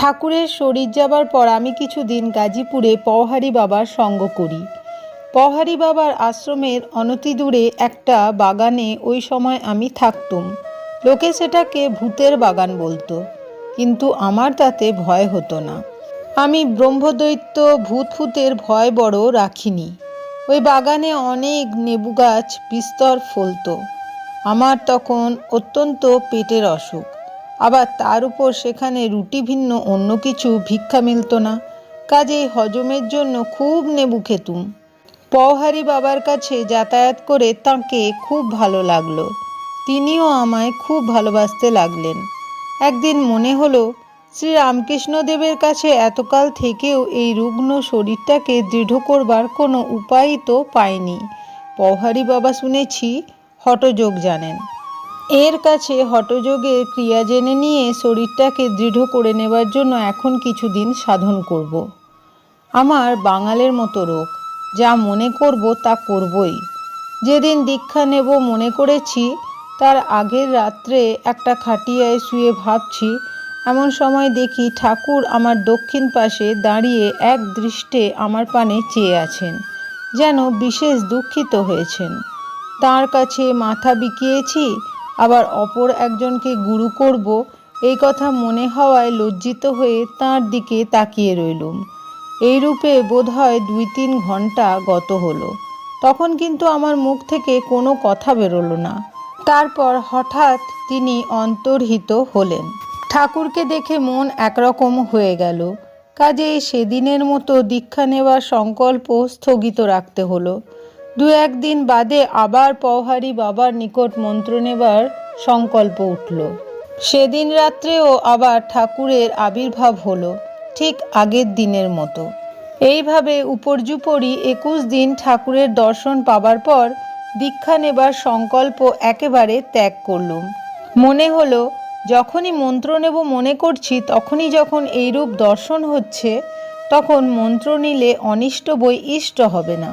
ঠাকুরের শরীর যাবার পর আমি কিছুদিন গাজীপুরে পওহারি বাবার সঙ্গ করি। পওহারি বাবার আশ্রমের অনতি দূরে একটা বাগানে ওই সময় আমি থাকতুম। লোকে সেটাকে ভূতের বাগান বলতো, কিন্তু আমার তাতে ভয় হতো না। আমি ব্রহ্মদৈত্য ভূত ফুতের ভয় বড় রাখিনি। ওই বাগানে অনেক নেবু গাছ বিস্তর ফলত। আমার তখন অত্যন্ত পেটের অসুখ। আবার তার উপর সেখানে রুটি ভিন্ন অন্য কিছু ভিক্ষা মিলত না। কাজেই হজমের জন্য খুব নেবু খেতুম পওহারি বাবার কাছে যাতায়াত করে তাঁকে খুব ভালো লাগল। তিনিও আমায় খুব ভালোবাসতে লাগলেন। একদিন মনে হলো শ্রী রামকৃষ্ণদেবের কাছে এতকাল থেকেও এই রুগ্ন শরীরটাকে দৃঢ় করবার কোনো উপায়ই তো পাইনি। পওহারি বাবা শুনেছি হঠযোগ জানেন। এর কাছে হঠযোগের ক্রিয়া জেনে নিয়ে শরীরটাকে দৃঢ় করে নেবার জন্য এখন কিছুদিন সাধন করব। আমার বাঙালের মতো রোগ, যা মনে করব তা করবই যেদিন দীক্ষা নেব মনে করেছি, তার আগের রাত্রে একটা খাটিয়ায় শুয়ে ভাবছি, এমন সময় দেখি ঠাকুর আমার দক্ষিণ পাশে দাঁড়িয়ে এক দৃষ্টে আমার পানে চেয়ে আছেন, যেন বিশেষ দুঃখিত হয়েছেন তার কাছে মাথা বিকিয়েছি আবার অপর একজনকে গুরু করব, এই কথা মনে হওয়ায় লজ্জিত হয়ে তার দিকে তাকিয়ে রইলুম। এই রূপে বোধহয় দুই তিন ঘণ্টা গত হলো। তখন কিন্তু আমার মুখ থেকে কোনো কথা বেরোলো না। তারপর হঠাৎ তিনি অন্তর্হিত হলেন। ঠাকুরকে দেখে মন একরকম হয়ে গেল। কাজেই সেদিনের মতো দীক্ষা নেওয়ার সংকল্প স্থগিত রাখতে হলো। দু একদিন বাদে আবার পওহারি বাবার নিকট মন্ত্র নেবার সংকল্প উঠল। সেদিন রাত্রেও আবার ঠাকুরের আবির্ভাব হলো, ঠিক আগের দিনের মতো। এইভাবে উপর্যুপরি একুশ দিন ঠাকুরের দর্শন পাবার পর দীক্ষা নেবার সংকল্প একেবারে ত্যাগ করলুম। মনে হলো, যখনই মন্ত্র নেব মনে করছি, তখনই যখন এইরূপ দর্শন হচ্ছে, তখন মন্ত্র নিলে অনিষ্ট বই ইষ্ট হবে না।